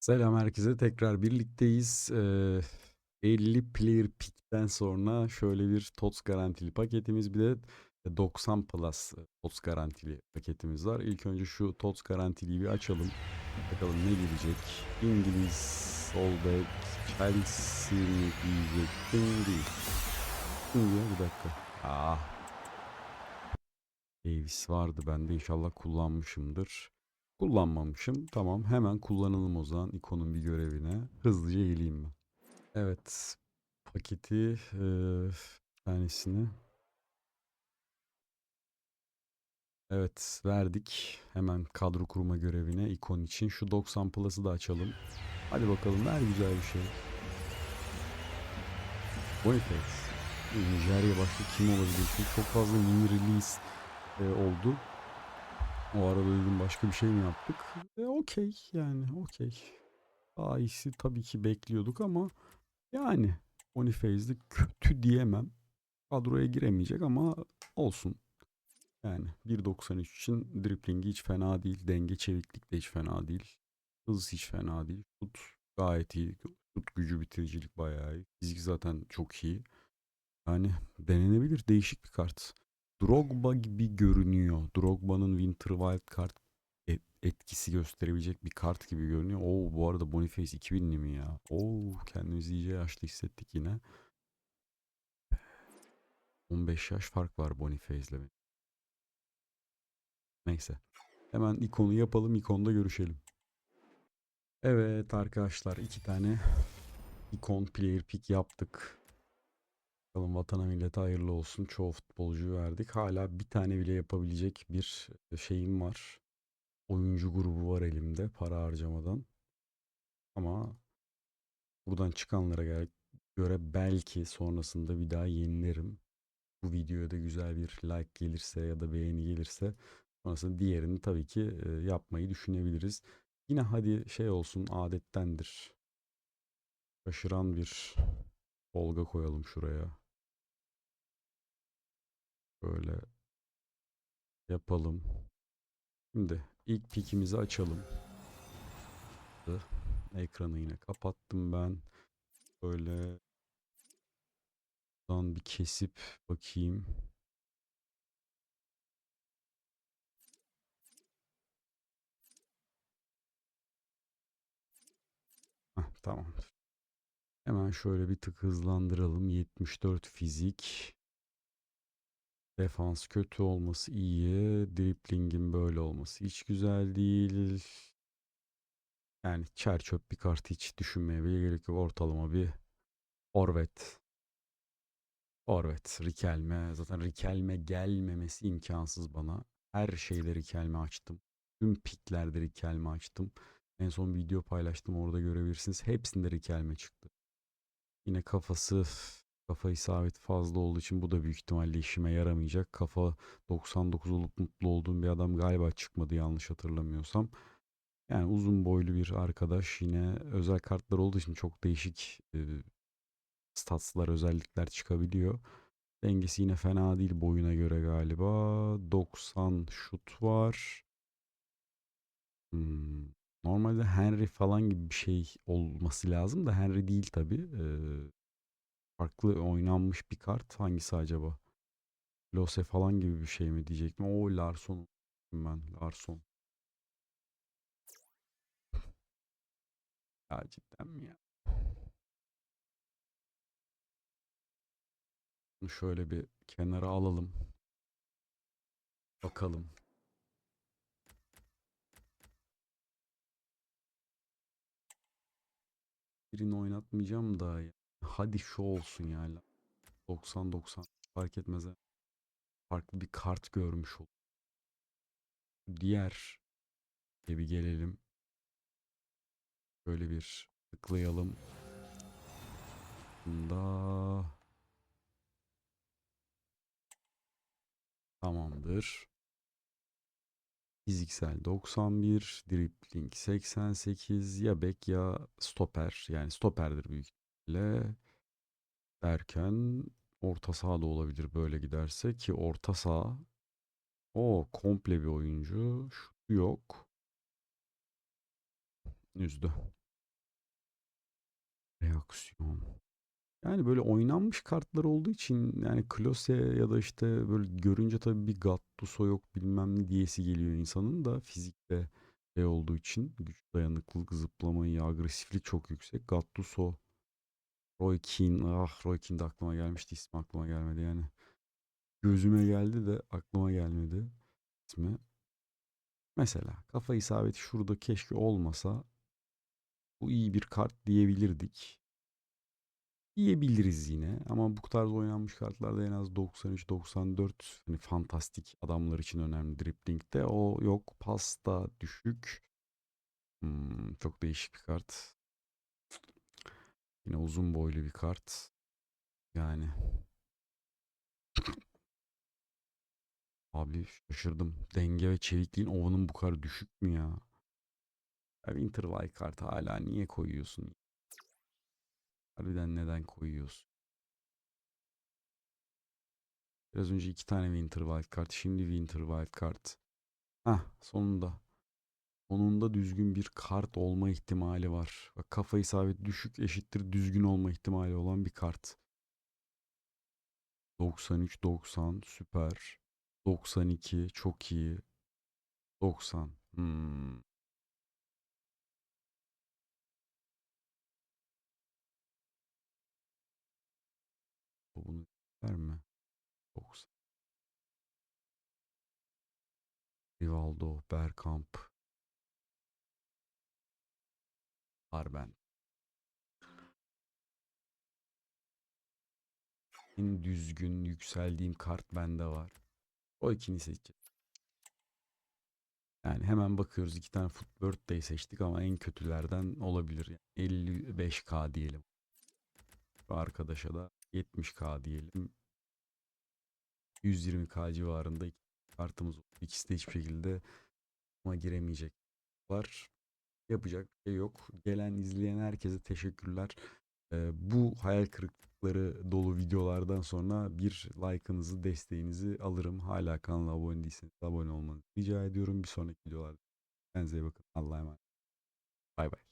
Selam herkese. Tekrar birlikteyiz. Ee, 50 player pick'ten sonra şöyle bir TOTS garantili paketimiz bir de 90 plus TOTS garantili paketimiz var. İlk önce şu TOTS garantiliyi bir açalım. Bakalım ne gelecek. İngiliz, sol bek, Chelsea mi diyecektim değil. Kim diyor? Bir dakika. Ah. Davis vardı bende. İnşallah kullanmışımdır. Kullanmamışım. Tamam hemen kullanalım o zaman ikonun bir görevine. Hızlıca geleyim ben. Evet. Paketi bir tanesini. Evet verdik. Hemen kadro kurma görevine ikon için. Şu 90 Plus'ı da açalım. Hadi bakalım ver güzel bir şey. Boniface. Nijerya başta kim olabilir? Çünkü çok fazla yeni release e, oldu. O arada dedim başka bir şey mi yaptık? E, okey yani okey. Daha iyisi tabii ki bekliyorduk ama yani Boniface'de kötü diyemem. Kadroya giremeyecek ama olsun. Yani 1.93 için driplingi hiç fena değil. Denge çeviklik de hiç fena değil. Hız hiç fena değil. Şut gayet iyi. Şut gücü bitiricilik bayağı iyi. Fizik zaten çok iyi. Yani denenebilir değişik bir kart. Drogba gibi görünüyor. Drogba'nın Winter Wild Card et- etkisi gösterebilecek bir kart gibi görünüyor. Oo bu arada Boniface 2000'li mi ya? Oo kendimizi iyice yaşlı hissettik yine. 15 yaş fark var Boniface'le benim. Neyse. Hemen ikonu yapalım. ikonda görüşelim. Evet arkadaşlar iki tane ikon player pick yaptık. Bakalım vatana millete hayırlı olsun. Çoğu futbolcuyu verdik. Hala bir tane bile yapabilecek bir şeyim var. Oyuncu grubu var elimde para harcamadan. Ama buradan çıkanlara göre belki sonrasında bir daha yenilerim. Bu videoya da güzel bir like gelirse ya da beğeni gelirse sonrasında diğerini tabii ki e, yapmayı düşünebiliriz. Yine hadi şey olsun adettendir. Şaşıran bir Olga koyalım şuraya. Böyle yapalım. Şimdi ilk pikimizi açalım. Ekranı yine kapattım ben. Böyle buradan bir kesip bakayım. Heh, tamamdır. Hemen şöyle bir tık hızlandıralım. 74 fizik. Defans kötü olması iyi. Dripling'in böyle olması hiç güzel değil. Yani çer çöp bir kart hiç düşünmeye bile gerek yok. Ortalama bir Forvet. Forvet. Rikelme. Zaten Rikelme gelmemesi imkansız bana. Her şeyde Rikelme açtım. Tüm piklerde Rikelme açtım. En son video paylaştım orada görebilirsiniz. Hepsinde Rikelme çıktı. Yine kafası kafa isabeti fazla olduğu için bu da büyük ihtimalle işime yaramayacak. Kafa 99 olup mutlu olduğum bir adam galiba çıkmadı yanlış hatırlamıyorsam. Yani uzun boylu bir arkadaş yine özel kartlar olduğu için çok değişik e, statslar, özellikler çıkabiliyor. Dengesi yine fena değil boyuna göre galiba. 90 şut var. Hmm, Normalde Henry falan gibi bir şey olması lazım da Henry değil tabii. Ee, farklı oynanmış bir kart. Hangisi acaba? Lose falan gibi bir şey mi diyecektim. O Larson ben. Larson. Ya cidden mi ya? Şöyle bir kenara alalım. Bakalım. Birini oynatmayacağım da ya. Hadi şu olsun yani. 90-90 fark etmez. Farklı bir kart görmüş ol. Diğer bir gelelim. Böyle bir tıklayalım. Bunda tamamdır. Fiziksel 91, dribbling 88 ya bek ya stoper. Yani stoperdir büyük ihtimalle. Derken orta saha da olabilir böyle giderse ki orta saha O komple bir oyuncu. Şu yok. Üzdü. Reaksiyon. Yani böyle oynanmış kartlar olduğu için yani Klose ya da işte böyle görünce tabii bir Gattuso yok bilmem ne diyesi geliyor insanın da fizikte şey olduğu için güç dayanıklılık zıplama iyi agresiflik çok yüksek. Gattuso Roy Keane ah Roy Keane de aklıma gelmişti ismi aklıma gelmedi yani. Gözüme geldi de aklıma gelmedi ismi. Mesela kafa isabeti şurada keşke olmasa bu iyi bir kart diyebilirdik. Diyebiliriz yine ama bu tarz oynanmış kartlarda en az 93-94 hani fantastik adamlar için önemli driplingde o yok pasta düşük Hmm, çok değişik bir kart yine uzun boylu bir kart yani abi şaşırdım denge ve çevikliğin ovanın bu kadar düşük mü ya ya Winter Wildcard hala niye koyuyorsun harbiden neden koyuyorsun Biraz önce iki tane Winter Wildcard. Şimdi Winter Wildcard. Hah sonunda. Sonunda düzgün bir kart olma ihtimali var. Bak kafa isabet düşük eşittir düzgün olma ihtimali olan bir kart. 93 90 süper. 92 çok iyi. 90. Hmm. Bu Bunu ver mi? 90. Rivaldo, Bergkamp, Arben. En düzgün yükseldiğim kart bende var. O ikini seçeceğim. Yani hemen bakıyoruz iki tane Foot Birthday seçtik ama en kötülerden olabilir. Yani 55k diyelim. Bu arkadaşa da 70k diyelim. 120k civarında kartımız oldu. İkisi de hiçbir şekilde ama giremeyecek var. Yapacak bir şey yok. Gelen izleyen herkese teşekkürler. Ee, bu hayal kırıklıkları dolu videolardan sonra bir like'ınızı, desteğinizi alırım. Hala kanala abone değilseniz abone olmanızı rica ediyorum. Bir sonraki videolarda kendinize iyi bakın. Allah'a emanet. Bay bay.